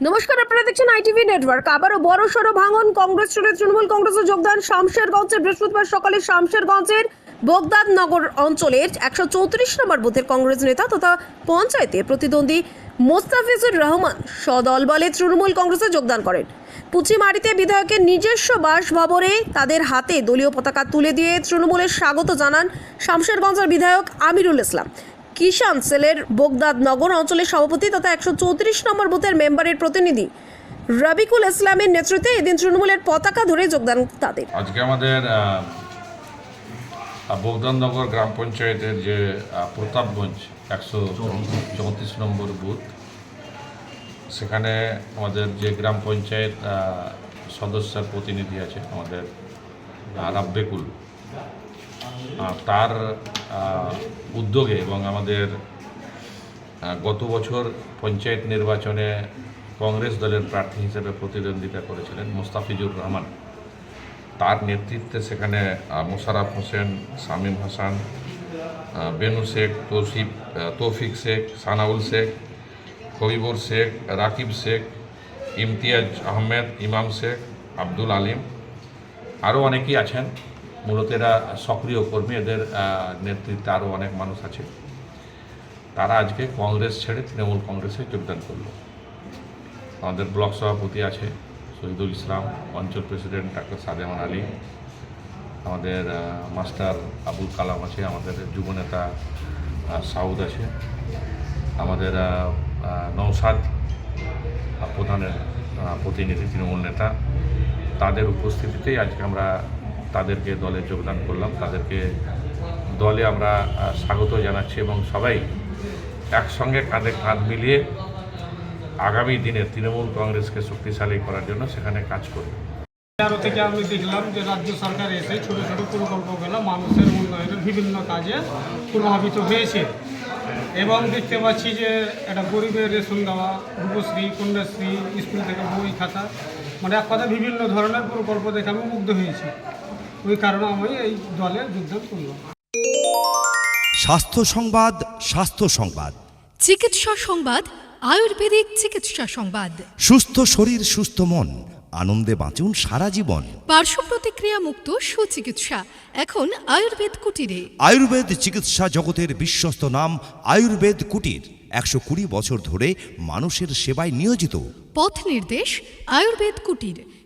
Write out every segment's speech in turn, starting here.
নমস্কার, আপনারা দেখছেন আইটিভি নেটওয়ার্ক আবারও বড় সড়ো ভাঙন, কংগ্রেস ছেড়ে তৃণমূল কংগ্রেসে যোগদান শামশেরগঞ্জের বৃহস্পতিবার সকালে শামশেরগঞ্জের বগদাদ নগর অঞ্চলের একশো চৌত্রিশ নম্বর বুথের কংগ্রেস নেতা তথা পঞ্চায়েতে প্রতিদ্বন্দ্বী মোস্তাফিজুর রহমান সদল বলে তৃণমূল কংগ্রেসে যোগদান করেন। পুচিমারিতে বিধায়কের নিজস্ব বাসভবনে তাদের হাতে দলীয় পতাকা তুলে দিয়ে তৃণমূলের স্বাগত জানান শামশেরগঞ্জের বিধায়ক আমিরুল ইসলাম। কিষান সেলের বোগদাদ নগর অঞ্চলের সভাপতি তথা একশো চৌত্রিশ নম্বর বুথের মেম্বারের প্রতিনিধি রবিকুল ইসলামের নেতৃত্বে এদিন তৃণমূলের পতাকা ধরে যোগদান তাদের। আজকে আমাদের বগদাননগর গ্রাম পঞ্চায়েতের যে প্রতাপগঞ্জ একশো চৌত্রিশ নম্বর বুথ, সেখানে আমাদের যে গ্রাম পঞ্চায়েত সদস্যের প্রতিনিধি আছে আমাদের রাব্বেকুল। তার উদ্যোগে এবং আমাদের গত বছর পঞ্চায়েত নির্বাচনে কংগ্রেস দলের প্রার্থী হিসেবে প্রতিদ্বন্দ্বিতা করেছিলেন মোস্তাফিজুর রহমান। তার নেতৃত্বে সেখানে আহ, মোশাররফ হোসেন শামীম হাসান বেনু শেখ তৌসিফ তৌফিক শেখ সানাউল শেখ হবিবুর শেখ রাকিব শেখ ইমতিয়াজ আহমেদ ইমাম শেখ আব্দুল আলিম আরও অনেকেই আছেন। মূলত এরা সক্রিয় কর্মী, এদের নেতৃত্বে আরও অনেক মানুষ আছে। তারা আজকে কংগ্রেস ছেড়ে তৃণমূল কংগ্রেসে যোগদান করল। আমাদের ব্লক সভাপতি আছে শহীদুল ইসলাম, অঞ্চল প্রেসিডেন্ট ডাক্তার সাদেমান আলী, আমাদের মাস্টার আবুল কালাম আছে, আমাদের যুবনেতা সাউদ আছে, আমাদের নৌসাদ প্রধানের প্রতিনিধি, তৃণমূল নেতা। তাদের উপস্থিতিতেই আজকে আমরা তাদেরকে দলে যোগদান করলাম। তাদেরকে দলে আমরা স্বাগত জানাচ্ছি এবং সবাই একসঙ্গে কাঁধে কাঁধ মিলিয়ে আগামী দিনে তৃণমূল কংগ্রেসকে শক্তিশালী করার জন্য সেখানে কাজ করবে তেরো থেকে আমি দেখলাম যে রাজ্য সরকার এসে ছোটো ছোটো প্রকল্পগুলো মানুষের উন্নয়নের বিভিন্ন কাজে প্রভাবিত হয়েছে। এবং দেখতে পাচ্ছি যে একটা গরিবের রেশন দেওয়া, রূপশ্রী, কন্যাশ্রী, স্কুল থেকে বই খাতা মানে এক কথা বিভিন্ন ধরনের প্রকল্প দেখে আমি মুগ্ধ হয়েছি। ওই কারণে আমি এই দলে যোগদান করলাম। স্বাস্থ্য সংবাদ স্বাস্থ্য সংবাদ। চিকিৎসা সংবাদ আয়ুর্বেদিক চিকিৎসা সংবাদ। সুস্থ শরীর সুস্থ মন। আনন্দে বাঁচুন সারা জীবন। পার্শ্ব প্রতিক্রিয়া মুক্ত সুচিকিৎসা। এখন আয়ুর্বেদ কুটিরে। আয়ুর্বেদ চিকিৎসা জগতের বিশ্বস্ত নাম আয়ুর্বেদ কুটির। একশো কুড়ি বছর ধরে মানুষের সেবায় নিয়োজিত। পথ নির্দেশ আয়ুর্বেদ কুটির।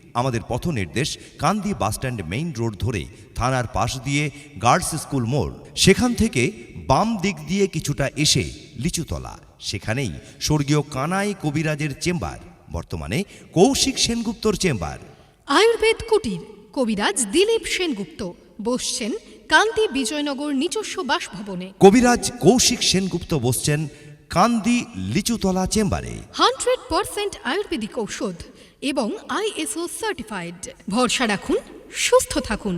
আমাদের পথ নির্দেশ কান্দি বাসস্ট্যান্ড মেইন রোড ধরে থানার পাশ দিয়ে গার্লস স্কুল মোড়। সেখান থেকে বাম দিক দিয়ে কিছুটা এসে লিচুতলা। সেখানেই স্বর্গীয় কানাই কবিরাজের চেম্বার। বর্তমানে কৌশিক সেনগুপ্তর চেম্বার। আয়ুর্বেদ কুটির কবিরাজ দিলীপ সেনগুপ্ত বসছেন কান্দি বিজয়নগর নিজস্ব বাসভবনে। কবিরাজ কৌশিক সেনগুপ্ত বসছেন কান্দি লিচুতলা চেম্বারে। হান্ড্রেড পারসেন্ট আয়ুর্বেদিক ঔষধ। এবং আইএসও সার্টিফাইড ভরসা রাখুন সুস্থ থাকুন।